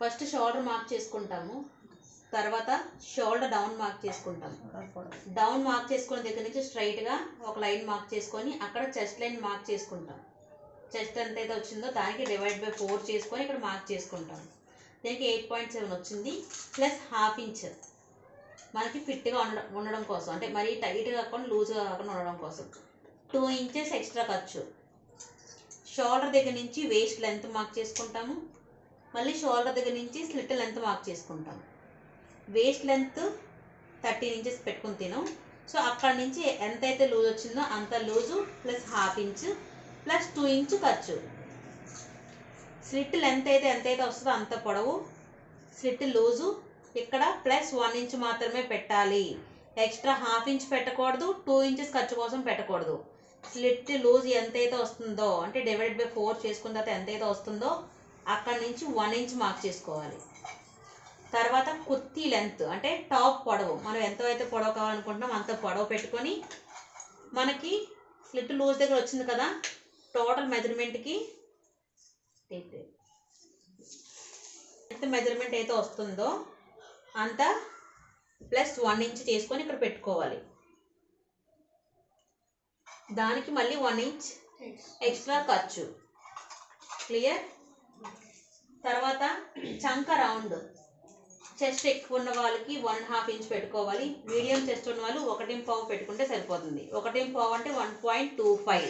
First shoulder mark చేసుకుంటాము. తర్వాత shoulder down mark చేసుకుంటాము. డౌన్ మార్క్ చేసుకున్న దగ్గర నుంచి స్ట్రైట్గా ఒక లైన్ మార్క్ చేసుకొని అక్కడ చెస్ట్ లైన్ మార్క్ చేసుకుంటాం చెస్ట్ ఎంత అయితే వచ్చిందో దానికి డివైడ్ బై ఫోర్ చేసుకొని ఇక్కడ మార్క్ చేసుకుంటాం దీనికి ఎయిట్ పాయింట్ సెవెన్ వచ్చింది. ప్లస్ హాఫ్ ఇంచ్ మనకి ఫిట్గా ఉండడం ఉండడం కోసం. అంటే మరీ టైట్గా కాకుండా లూజ్గా కాకుండా ఉండడం కోసం. టూ ఇంచెస్ ఎక్స్ట్రా ఖర్చు. షోల్డర్ దగ్గర నుంచి వేస్ట్ లెంత్ మార్క్ చేసుకుంటాము. మళ్ళీ షోల్డర్ దగ్గర నుంచి స్లిట్ లెంత్ మార్క్ చేసుకుంటాం. వేస్ట్ లెంత్ థర్టీన్ ఇంచెస్ పెట్టుకుని తినాం. సో అక్కడ నుంచి ఎంతైతే లూజ్ వచ్చిందో అంత loose plus half inch plus two inch ఖర్చు. స్లిట్ లెంత్ అయితే ఎంతైతే వస్తుందో అంత పొడవు. స్లిట్ లూజు ఇక్కడ ప్లస్ వన్ ఇంచ్ మాత్రమే పెట్టాలి. ఎక్స్ట్రా హాఫ్ ఇంచ్ పెట్టకూడదు టూ ఇంచెస్ ఖర్చు కోసం పెట్టకూడదు. స్లిట్ లూజ్ ఎంతైతే వస్తుందో అంటే డివైడ్ బై ఫోర్ చేసుకున్న తర్వాత ఎంతైతే వస్తుందో అక్కడ నుంచి వన్ ఇంచ్ మార్క్ చేసుకోవాలి. తర్వాత కుర్తీ లెంత్ అంటే టాప్ పొడవు. మనం ఎంత అయితే పొడవు కావాలనుకుంటున్నాం అంత పొడవు పెట్టుకొని మనకి స్లిట్ లూజ్ దగ్గర వచ్చింది కదా టోటల్ మెజర్మెంట్కి ఎంత మెజర్మెంట్ అయితే వస్తుందో అంత ప్లస్ వన్ ఇంచ్ చేసుకొని ఇక్కడ పెట్టుకోవాలి. దానికి మళ్ళీ వన్ ఇంచ్ ఎక్స్ట్రా ఖర్చు. క్లియర్ తర్వాత చంక రౌండ్. చెస్ట్ ఎక్కువ ఉన్న వాళ్ళకి వన్ అండ్ హాఫ్ ఇంచ్ పెట్టుకోవాలి. మీడియం చెస్ట్ ఉన్న వాళ్ళు ఒకటి పావు పెట్టుకుంటే సరిపోతుంది. ఒకటి పావు అంటే వన్ పాయింట్ టూ ఫైవ్